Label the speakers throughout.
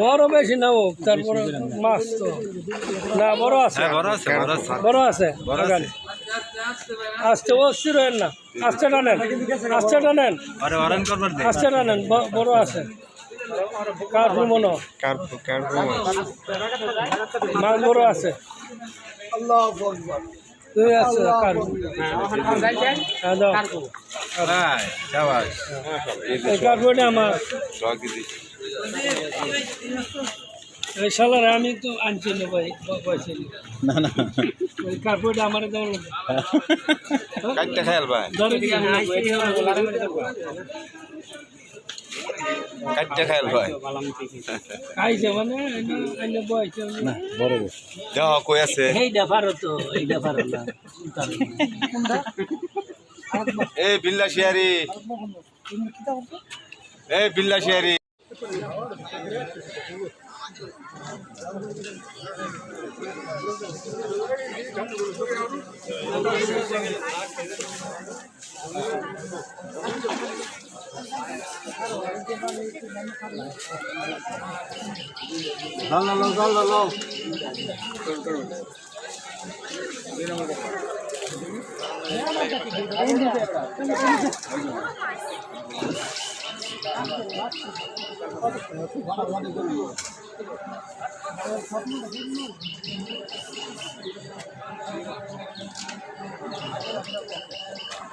Speaker 1: বড় বেশি না হোক তারপরে মাছ তো। না বড় আছে।
Speaker 2: হ্যাঁ বড় আছে
Speaker 1: আস্তে অস্থির হয়েন না। আস্তে টানেন আস্তে টানেন আস্তে টানেন বড় আছে। মনো। আছে। তুই আছে কার হ্যাঁ দাও।
Speaker 2: ভাই শাবাশ
Speaker 1: এই আমার।
Speaker 2: দিছি
Speaker 1: এই শালারে আমি তো আনছি না ভাই পয়সা
Speaker 2: না না।
Speaker 1: ওই কার্পেটে আমার
Speaker 2: কাটতে খেয়াল ভাই। কাটতে খেয়াল ভাই
Speaker 1: খাইছে মানে
Speaker 2: দেহ কই আছে?
Speaker 1: এই
Speaker 2: বিল্লা শিয়ারি। এই বিল্লা শিয়ারি।
Speaker 1: এই যে আপনি সব কি করলেন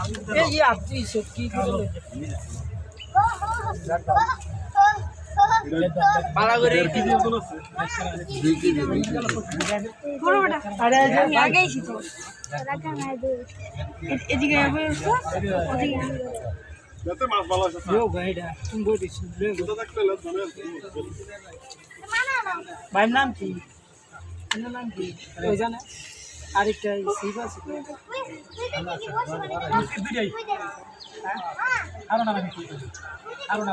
Speaker 3: আমি আগে এসেছি তো
Speaker 1: ভাইয়ের নাম কি? নাম কি? ওই জানে। আরেকটা সিভ আছে আরও না আরও না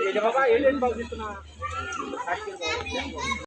Speaker 1: ये
Speaker 3: जब
Speaker 1: आए लेन बाउ जितना